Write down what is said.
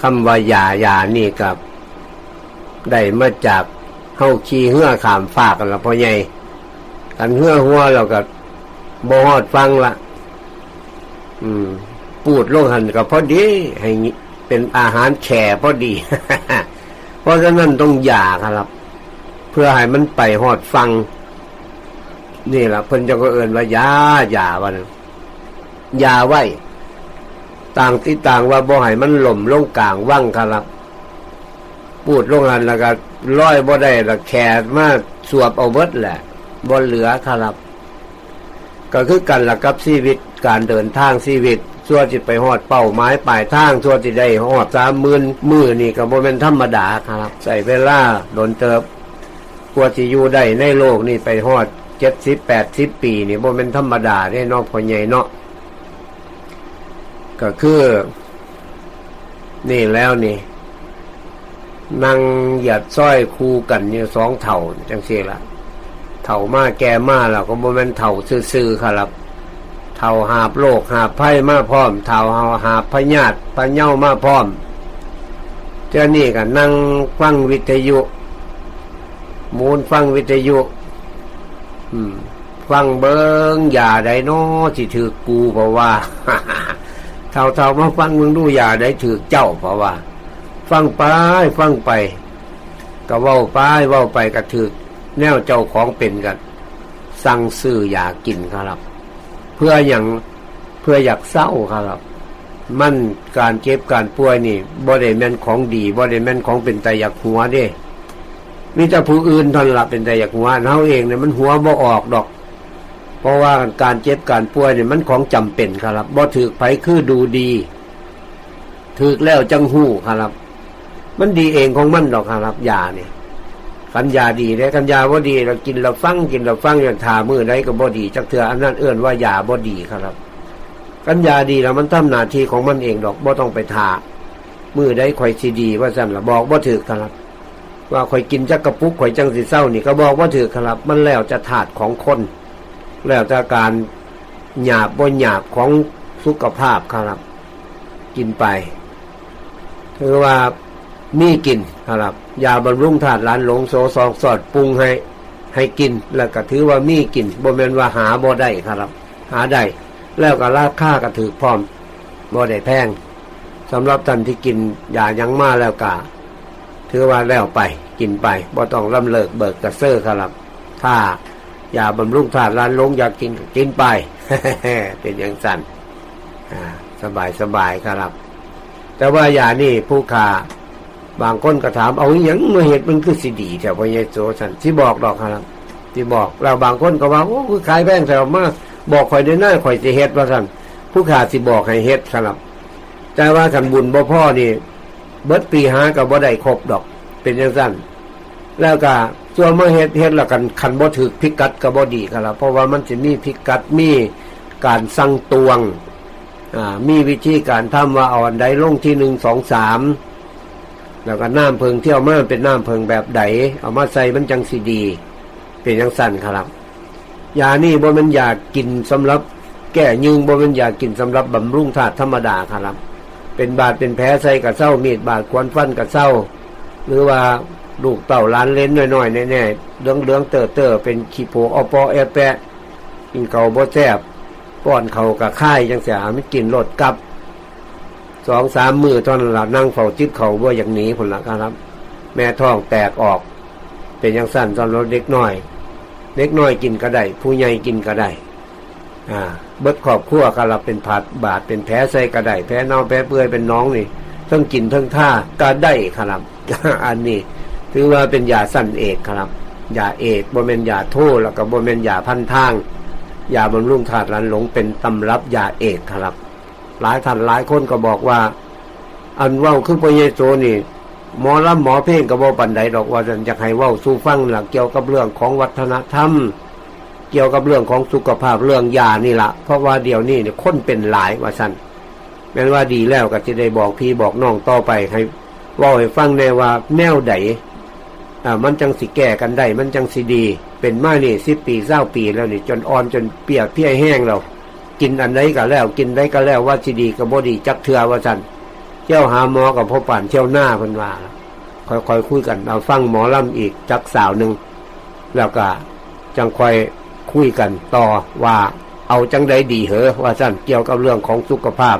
คำว่ายายานี่กับได้มาจากเฮาขี่เหื่อขามฝากกันละพ่อใหญ่กันเหื่อหัวเราก็บ่ฮอดฟังละอืม ปูดลงหันกับพอดี ให้เป็นอาหารแข่พอดี เพราะฉะนั้นต้องหยาครับ เพื่อให้มันไปหอดฟัง นี่แหละเพิ่นจะก็เอินว่ายาหยาวันยาไว้ ต่างที่ต่างว่าบ่ให้มันหล่มลงกลางว่างครับปูดลงหันแล้วก็ร้อยบ่ได้ละแขกมาสวบเอาเบิดแหละบ่เหลือครับ ก็คือกันละกับชีวิตการเดินทางชีวิตส่วนจิตไปหอดเป้าไม้ปลายทางส่วนจิตได้หอดสามหมื่นมือนี่ก็บ่เป็นธรรมดาครับ ใส่เวลาโดนเติบกว่าจะอยู่ได้ในโลกนี่ไปหอดเจ็ดสิบแปดสิบปีนี่บ่เป็นธรรมดาได้นอกพอใหญ่เนาะ ก็คือ นี่แล้วนี่นั่งหยัดส้อยคูกันอยู่สองเถ่าจังเสียละเถ่ามาแก่มาแล้วก็บ่เป็นเถ่าซื่อๆครับเท่าหาบโลกหาไพ่มาพร้อมเท่าหาหาพญาตพญเย้ามาพร้อมเจ้านี่ก็นั่งฟังวิทยุ มูลฟังวิทยุ อืม ฟังเบิงอย่าใดโนสิถือกูเพราะว่า เท่าเท่ามาฟังมึงดูอย่าได้ถือเจ้าเพราะว่า ฟังไปฟังไปก็เว้าไปเว้าไปก็ถือแนวเจ้าของเป็นกัน สั่งซื้ออยากกินครับ เพื่ออย่างเพื่ออยากเศร้าครับ มันการเจ็บการป่วยนี่บ่ได้แม่นของดีบ่ได้แม่นของเป็นแต่อยากหัวเด้มีแต่ผู้อื่นทนละเป็นแต่อยากหัวเฮาเองเนี่ยมันหัวบ่ออกดอก เพราะว่าการเจ็บการป่วยเนี่ยมันของจำเป็นครับบ่ถือไผคือดูดีถือแล้วจังหู้ครับ มันดีเองของมันดอกครับยาเนี่ยกัญญาดีเลยกัญญาบ่ดีเรากินเราฟังกินเราฟังอย่างทามือได้ก็บ่ดีจักเถื่ออันนั้นเอื้อนว่ายาบ่ดีครับกัญญาดีแล้วมันทำหน้าที่ของมันเองดอกบ่ต้องไปทามือได้ข่อยซีดี ว่าสั่นละบอกบ่ถือครับ ว่าข่อยกินจักกระปุกข่อยจังสีเศร้านี่ก็บอกว่าถือครับ มันแล้วจะถาดของคน แล้วจะการหยาบบ่หยาบของสุขภาพครับ กินไปถือว่ามีกินครับยาบำรุงธาตุล้านหลงโซซองสอดปรุงให้ ให้กิน แล้วก็ถือว่ามีกินบ่แม่นว่าหาบ่ได้ครับ หาได้แล้วก็ราคาก็ถือพร้อมบ่ได้แพงสำหรับท่านที่กินยายังมาแล้วกะถือว่าแล้วไปกินไปบ่ต้องลำเลิกเบิกกระเซอร์ครับ ถ้า ยาบำรุงธาตุล้านลงอยากกินกินไป เป็นอย่างสั้นสบายสบายครับ แต่ว่ายานี่ผู้ขาบางคนก็ถาม เอาอย่างเมื่อเหตุมันคือสิดีแถวพญโสสันที่บอกดอกครับที่บอกเราบางคนก็ว่าโอ้คือขายแพงแต่มาบอกข่อยได้หน้าข่อยจะเฮ็ดว่าสันผู้ขาสิบอกให้เฮ็ดครับ แต่ว่าขันบุญบ่พ่อนี่ เบิดปีหากับบ่ได้ครบดอก เป็นอย่างสั้น แล้วก็ส่วนเมื่อเฮ็ดเฮ็ดแล้วกันขันบ่ถือพิกัดกับบ่ดีครับเพราะว่ามันจะมีพิกัดมีการสั่งตวงอ่ามีวิธีการทำว่าเอาอันใดลงที่หนึ่งสองสามแล้วก็น้ำเพิงเที่ยวมาเป็นน้ำเพิงแบบใดเอามาใส่มันจังสีดี เป็นยังสั่นครับยานี่บ่มันอยากกินสำหรับ แก้ยึงบ่มันอยากกินสำหรับบำรุงธาตุธรรมดาครับ เป็นบาดเป็นแผลใส่กับเศร้ามีดบาดควันฟันกับเศร้าหรือว่า ลูกเต่าล้านเล่นน้อยๆแน่ๆเดืองเดืองเตอเตอเป็นขี้โผอปอแอแปะกินเขาบ่แซบป้อนเขากับค่ายจังเสียไม่กินรดกับสองสามมือตอนหลับนั่งเฝ้าจิตเขาว่าอย่างนี้ผลละครับ แม่ท้องแตกออก เป็นอย่างสั้นตอนเรถเด็กน้อยเด็กน้อยกินก็ได้ผู้ใหญ่กินก็ได้อ่า เบิดขอบขั้วก็รับเป็นผัดบาดเป็นแผลใส่ก็ได้แผลเน่าแผลเปื่อยเป็นน้องนี่ต้องกินทั้งท่าก็ได้ครับอันนี้ ถือว่าเป็นยาสั้นเอกครับยาเอกบ่เมนยาโทแล้วก็บ่เมนยาพันทางยาบำรุงธาตุลันหลงเป็นตำรับยาเอกครับ หลายท่านหลายคนก็บอกว่า อันว่าคือพระเยซูนี่หมอลำหมอเพลงก็บอกปันใดดอกว่าจะอยากให้ว่าสู้ฟังหลักเกี่ยวกับเรื่องของวัฒนธรรม เกี่ยวกับเรื่องของสุขภาพเรื่องยานี่ละเพราะว่าเดี๋ยวนี้เนี่ยคนเป็นหลายว่าสันแม้ว่าดีแล้วก็จะได้บอกพี่บอกน้องต่อไปให้ว่าให้ฟังแน่ว่าแนวใดอ่ มันจังสิแก่กันได้ มันจังสิดี เป็นมานี่สิปีเศร้าปีแล้วนี่ จนอ่อนจนเปียกเพี้ยแห้งเรา กินอันใดก็แล้ว กินได้ก็แล้วว่าสิดีก็บ่ดีจักเถื่อว่าสันเที่ยวหาหมอกับพ่อป่านเที่ยวหน้าเพิ่นว่าค่อยๆคุยกันเอาฟังหมอลำอีกจักสาวหนึ่งแล้วก็จังค่อยคุยกันต่อว่าเอาจังใดดีเหรอว่าสั้นเกี่ยวกับเรื่องของสุขภาพ